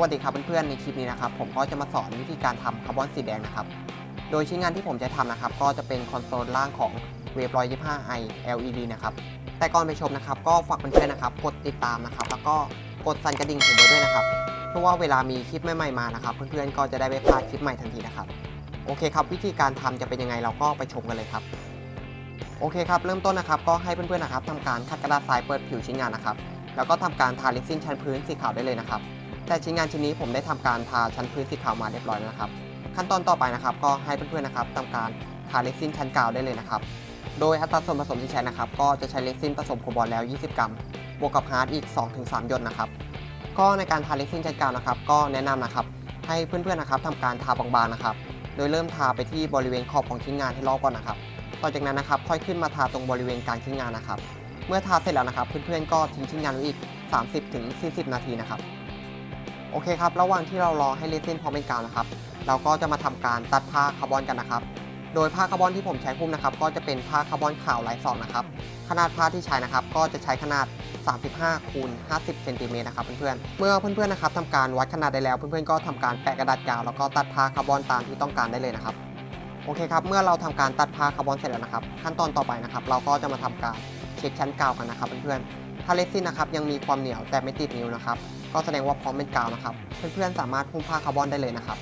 วัสดีครับเพื่อนๆในคลิปนี้นะครับผมก็จะมาสอนวิธีการทำคาร์บอนสีแดงนะครับ โดยชิ้นงานที่ผมจะทำนะครับ ก็จะเป็นคอนโซลล่างของ Wave 125i LED นะครับ แต่ก่อนไปชมนะครับ ก็ฝากเพื่อนๆนะครับ กดติดตามนะครับ แล้วก็กดสั่นกระดิ่งผมไว้ด้วยนะครับ เพราะว่าเวลามีคลิปใหม่ๆมานะครับ เพื่อนๆก็จะได้ไม่พลาดคลิปใหม่ทันทีนะครับ โอเคครับ วิธีการทำจะเป็นยังไงเราก็ไปชมกันเลยครับ โอเคครับเริ่มต้นนะครับก็ให้เพื่อนๆนะครับทำการคัดกระดาษทรายเปิดผิวชิ้นงานนะครับ แล้วก็ทำการทาลิซินชั้นพื้นสีขาวได้เลยนะครับ แต่ชิ้นงานชิ้นนี้ผมได้ทำการทาชั้นพื้นสีขาวมาเรียบร้อยแล้วนะครับ ขั้นตอนต่อไปนะครับ ก็ให้เพื่อนๆนะครับทำการทาเรซินชั้นกาวได้เลยนะครับ โดยอัตราส่วนผสมที่ใช้นะครับ ก็จะใช้เรซินผสมโคบอลแล้ว 20 กรัม บวกกับฮาร์ดอีก 2-3 หยดนะครับ ก็ในการทาเรซินชั้นกาวนะครับ ก็แนะนำนะครับ ให้เพื่อนๆนะครับทำการทาบางๆนะครับ โดยเริ่มทาไปที่บริเวณขอบของชิ้นงานให้รอบก่อนนะครับ ต่อจากนั้นนะครับ ค่อยขึ้นมาทาตรงบริเวณกลางชิ้นงานนะครับ เมื่อทาเสร็จแล้วนะครับ เพื่อนๆก็ทิ้งชิ้นงานไว้อีก 30-40 นาทีนะครับ โอเคครับ ระหว่างที่เรารอให้เรซินพร้อมเป็นกาวนะครับ เราก็จะมาทำการตัดผ้าคาร์บอนกันนะครับ โดยผ้าคาร์บอนที่ผมใช้หุ้มนะครับ ก็จะเป็นผ้าคาร์บอนขาวลายสองนะครับ ขนาดผ้าที่ใช้นะครับ ก็จะใช้ขนาด 35คูณ50เซนติเมตรนะครับเพื่อนๆ เมื่อเพื่อนๆนะครับทำการวัดขนาดได้แล้ว เพื่อนๆก็ทำการแปะกระดาษกาวแล้วก็ตัดผ้าคาร์บอนตามที่ต้องการได้เลยนะครับ โอเคครับ เมื่อเราทำการตัดผ้าคาร์บอนเสร็จแล้วนะครับ ขั้นตอนต่อไปนะครับ เราก็จะมาทำการเช็คชั้นกาวกันนะครับเพื่อนๆถ้าเรซินนะครับยังมีความเหนียวแต่ไม่ติดนิ้วนะครับ ก็แสดงว่าพร้อมเป็นกาวนะครับ เพื่อนๆสามารถหุ้มผ้าคาร์บอนได้เลยนะครับ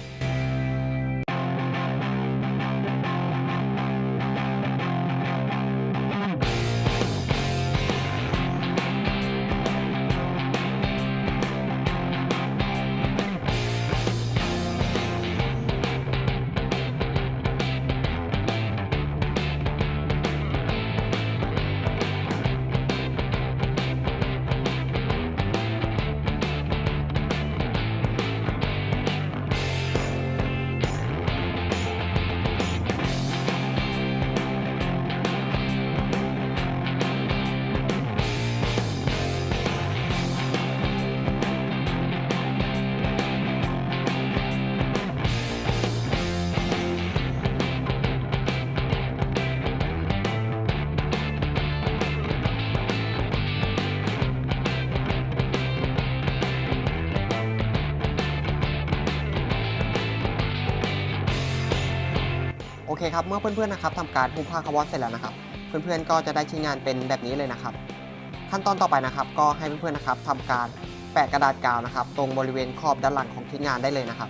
คครับ เมื่อเพื่อนๆนะครับทำการหุ้มผ้าคาร์บอนเสร็จแล้วนะครับ เพื่อนๆก็จะได้ชิ้นงานเป็นแบบนี้เลยนะครับ ขั้นตอนต่อไปนะครับ ก็ให้เพื่อนๆนะครับทำการแปะกระดาษกาวนะครับ ตรงบริเวณขอบด้านหลังของชิ้นงานได้เลยนะครับ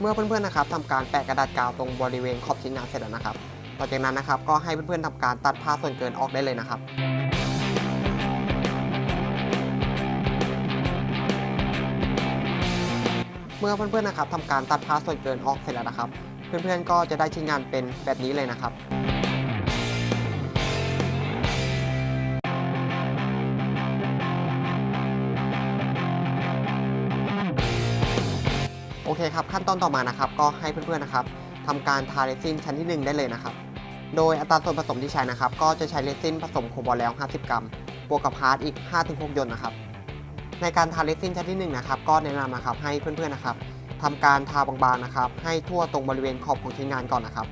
เมื่อเพื่อนๆนะครับทำการแปะกระดาษกาวตรงบริเวณขอบชิ้นงานเสร็จแล้วนะครับ ต่อจากนั้นนะครับก็ให้เพื่อนๆทำการตัดผ้าส่วนเกินออกได้เลยนะครับ เมื่อเพื่อนๆนะครับทำการตัดผ้าส่วนเกินออกเสร็จแล้วนะครับ เพื่อนๆก็จะได้ชิ้นงานเป็นแบบนี้เลยนะครับโอเคครับขั้นตอนต่อมานะครับก็ให้เพื่อนๆนะครับทำการทาเรซินชั้นที่ 1 ได้เลยนะครับ โดยอัตราส่วนผสมที่ใช้นะครับ ก็จะใช้เรซินผสมโคบอลแล้ว 50 กรัม บวกกับฮาร์ดอีก 5-6 หยดนะครับ ในการทาเรซินชั้นที่1นะครับก็แนะนำนะครับให้เพื่อนๆนะครับทำการทาบางๆนะครับ ให้ทั่วตรงบริเวณขอบของชิ้นงานก่อนนะครับ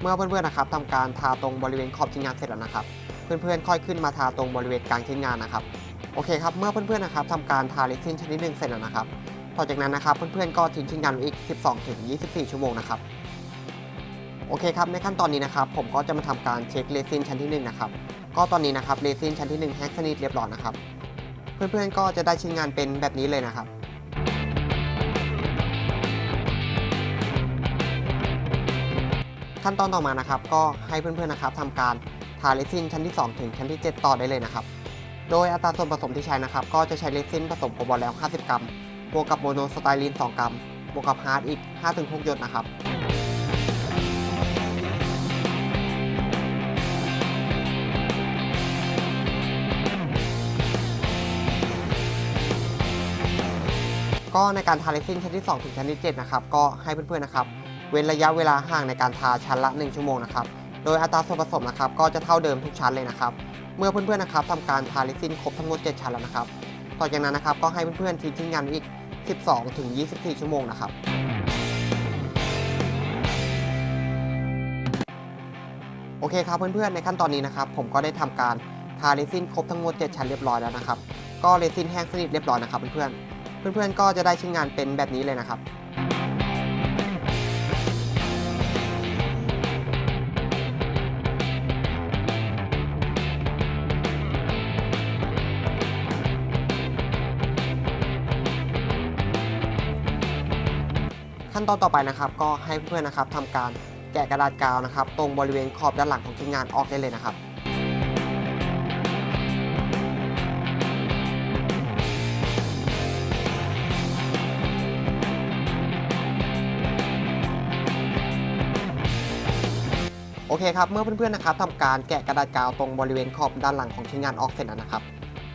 เมื่อเพื่อนๆนะครับทำการทาตรงบริเวณขอบชิ้นงานเสร็จแล้วนะครับ เพื่อนๆค่อยขึ้นมาทาตรงบริเวณกลางชิ้นงานนะครับโอเคครับเมื่อเพื่อนๆนะครับทำการทาเรซินชั้นที่1เสร็จแล้วนะครับต่อจากนั้นนะครับเพื่อนๆก็ทิ้งชิ้นงานไว้อีก 12-24 ชั่วโมงนะครับโอเคครับในขั้นตอนนี้นะครับผมก็จะมาทำการเช็คเรซินชั้นที่1นะครับก็ตอนนี้นะครับเรซินชั้นที่1แห้งสนิทเรียบร้อยนะครับ เพื่อนๆก็จะได้ชิ้นงานเป็นแบบนี้เลยนะครับขั้นตอนต่อมานะครับก็ให้เพื่อนๆนะครับทำการทาเรซินชั้นที่ 2 ถึงชั้นที่ 7 ต่อได้เลยนะครับ โดยอัตราส่วนผสมที่ใช้นะครับ ก็จะใช้เรซินผสมโคบอลแล้ว 50 กรัม บวกกับโมโนสไตรีน2 กรัม บวกกับฮาร์ดอีก 5-6 หยดนะครับ ก็ในการทาเรซินชั้นที่ 2 ถึงชั้นที่ 7 นะครับ ก็ให้เพื่อนๆนะครับ เว้นระยะเวลาห่างในการทาชั้นละ 1 ชั่วโมงนะครับ โดยอัตราส่วนผสมนะครับก็จะเท่าเดิมทุกชั้นเลยนะครับ เมื่อเพื่อนๆนะครับทำการทาเรซินครบทั้งหมด 7 ชั้นแล้วนะครับ ต่อจากนั้นนะครับก็ให้เพื่อนๆทิ้งชิ้นงานไว้อีก 12 ถึง 24 ชั่วโมงนะครับโอเคครับเพื่อนๆในขั้นตอนนี้นะครับผมก็ได้ทำการทาเรซินครบทั้งหมด 7 ชั้นเรียบร้อยแล้วนะครับ ก็เรซินแห้งสนิทเรียบร้อยนะครับเพื่อนๆ เพื่อนๆก็จะได้ชิ้นงานเป็นแบบนี้เลยนะครับขั้นตอนต่อไปนะครับก็ให้เพื่อนๆนะครับทำการแกะกระดาษกาวนะครับ ตรงบริเวณขอบด้านหลังของชิ้นงานออกได้เลยนะครับ โอเคครับ เมื่อเพื่อนๆนะครับทำการแกะกระดาษกาวตรงบริเวณขอบด้านหลังของชิ้นงานออกเสร็จแล้วนะครับ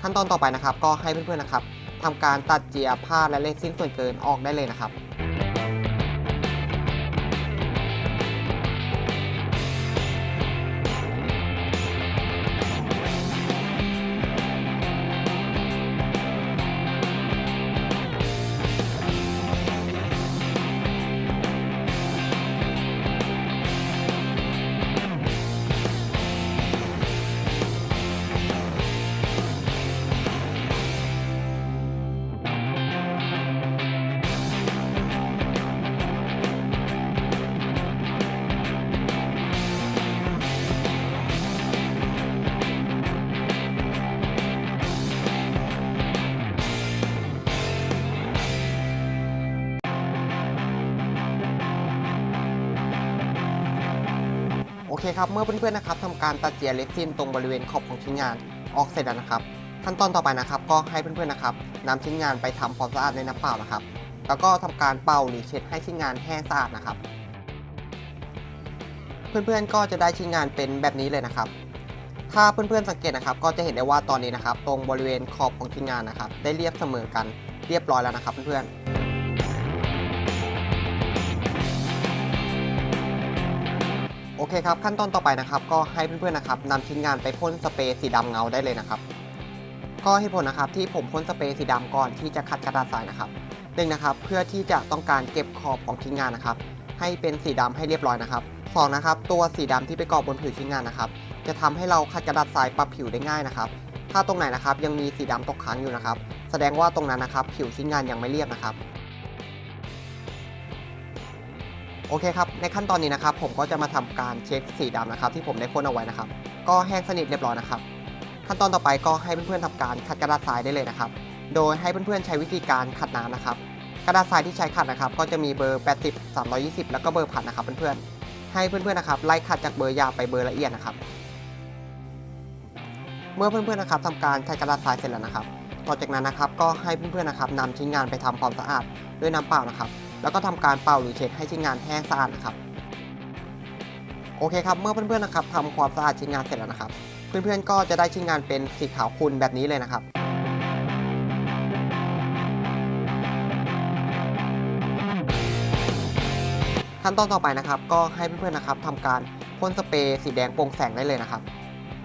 ขั้นตอนต่อไปนะครับ ก็ให้เพื่อนๆนะครับทำการตัดเจียผ้าและเลซินส่วนเกินออกได้เลยนะครับ เคครับ เมื่อเพื่อนๆนะครับทำการตัดเจียเลซินตรงบริเวณขอบของชิ้นงานออกเสร็จแล้วนะครับ ขั้นตอนต่อไปนะครับ ก็ให้เพื่อนๆนะครับนำชิ้นงานไปทำความสะอาดในน้ำเปล่านะครับ แล้วก็ทำการเป่าหรือเช็ดให้ชิ้นงานแห้งสะอาดนะครับ เพื่อนๆก็จะได้ชิ้นงานเป็นแบบนี้เลยนะครับ ถ้าเพื่อนๆสังเกตนะครับ ก็จะเห็นได้ว่าตอนนี้นะครับ ตรงบริเวณขอบของชิ้นงานนะครับ ได้เรียบเสมอกันเรียบร้อยแล้วนะครับเพื่อนๆ เคครับขั้นตอนต่อไปนะครับก็ให้เพื่อนๆนะครับนำชิ้นงานไปพ่นสเปรย์สีดำเงาได้เลยนะครับ ก็ให้ผลนะครับที่ผมพ่นสเปรย์สีดำก่อนที่จะขัดกระดาษทรายนะครับหนึ่งนะครับเพื่อที่จะต้องการเก็บขอบของชิ้นงานนะครับ ให้เป็นสีดำให้เรียบร้อยนะครับสองนะครับตัวสีดำที่ไปเกาะบนผิวชิ้นงานนะครับ จะทำให้เราขัดกระดาษทรายปรับผิวได้ง่ายนะครับ ถ้าตรงไหนนะครับยังมีสีดำตกค้างอยู่นะครับ แสดงว่าตรงนั้นนะครับผิวชิ้นงานยังไม่เรียบนะครับ โอเคครับ ในขั้นตอนนี้นะครับ ผมก็จะมาทำการเช็คสีดำนะครับ ที่ผมได้พ่นเอาไว้นะครับ ก็แห้งสนิทเรียบร้อยนะครับ ขั้นตอนต่อไปก็ให้เพื่อนๆทำการขัดกระดาษทรายได้เลยนะครับ โดยให้เพื่อนๆใช้วิธีการขัดน้ำนะครับ กระดาษทรายที่ใช้ขัดนะครับ ก็จะมีเบอร์ 80 320 แล้วก็เบอร์ผัดนะครับเพื่อนๆ ให้เพื่อนๆนะครับไล่ขัดจากเบอร์ยาบไปเบอร์ละเอียดนะครับ เมื่อเพื่อนๆนะครับทำการขัดกระดาษทรายเสร็จแล้วนะครับ ต่อจากนั้นนะครับก็ให้เพื่อนๆนะครับนำชิ้นงานไปทำความสะอาดด้วยน้ำเปล่านะครับ แล้วก็ทำการเป่าหรือเช็ดให้ชิ้นงานแห้งสะอาดนะครับโอเคครับเมื่อเพื่อนๆนะครับทำความสะอาดชิ้นงานเสร็จแล้วนะครับ เพื่อนๆก็จะได้ชิ้นงานเป็นสีขาวขุ่นแบบนี้เลยนะครับขั้นตอนต่อไปนะครับ ก็ให้เพื่อนๆนะครับทำการพ่นสเปรย์สีแดงโปร่งแสงได้เลยนะครับ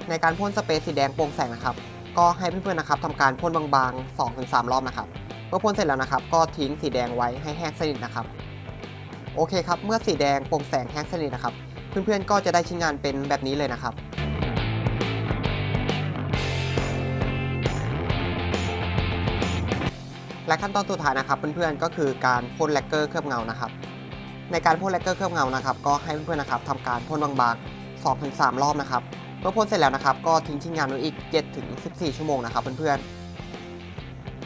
ในการพ่นสเปรย์สีแดงโปร่งแสงนะครับ ก็ให้เพื่อนๆนะครับทำการพ่นบางๆ2-3 รอบนะครับ เมื่อพ่นเสร็จแล้วนะครับ ก็ทิ้งสีแดงไว้ให้แห้งสนิทนะครับ โอเคครับ เมื่อสีแดงโปร่งแสงแห้งสนิทนะครับ เพื่อนๆก็จะได้ชิ้นงานเป็นแบบนี้เลยนะครับและขั้นตอนสุดท้ายนะครับเพื่อนๆก็คือการพ่นแลกเกอร์เคลือบเงานะครับ ในการพ่นแลกเกอร์เคลือบเงานะครับ ก็ให้เพื่อนๆนะครับทำการพ่นบางๆ2-3 รอบนะครับเมื่อพ่นเสร็จแล้วนะครับ ก็ทิ้งชิ้นงานไว้อีก 7-14 ชั่วโมงนะครับเพื่อนๆ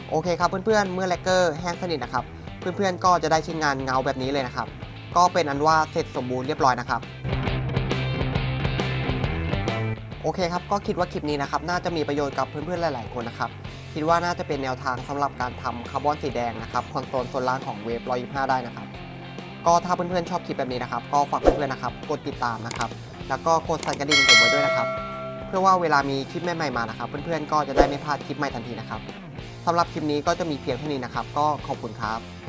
โอเคครับเพื่อนๆเมื่อแลกเกอร์แห้งสนิทนะครับ เพื่อนๆก็จะได้ชิ้นงานเงาแบบนี้เลยนะครับ ก็เป็นอันว่าเสร็จสมบูรณ์เรียบร้อยนะครับโอเคครับก็คิดว่าคลิปนี้นะครับน่าจะมีประโยชน์กับเพื่อนๆหลายๆคนนะครับคิดว่าน่าจะเป็นแนวทางสำหรับการทำคาร์บอนสีแดงนะครับคอนโซลโซนล่างของเวฟ125 ได้นะครับก็ถ้าเพื่อนๆชอบคลิปแบบนี้นะครับ ก็ฝากเพื่อนๆนะครับกดติดตามนะครับแล้วก็กดสั่นกระดิ่งผมไว้ด้วยนะครับ เพื่อว่าเวลามีคลิปใหม่ๆมานะครับ เพื่อนๆก็จะได้ไม่พลาดคลิปใหม่ทันทีนะครับ สำหรับคลิปนี้ก็จะมีเพียงเท่านี้นะครับ ก็ขอบคุณครับ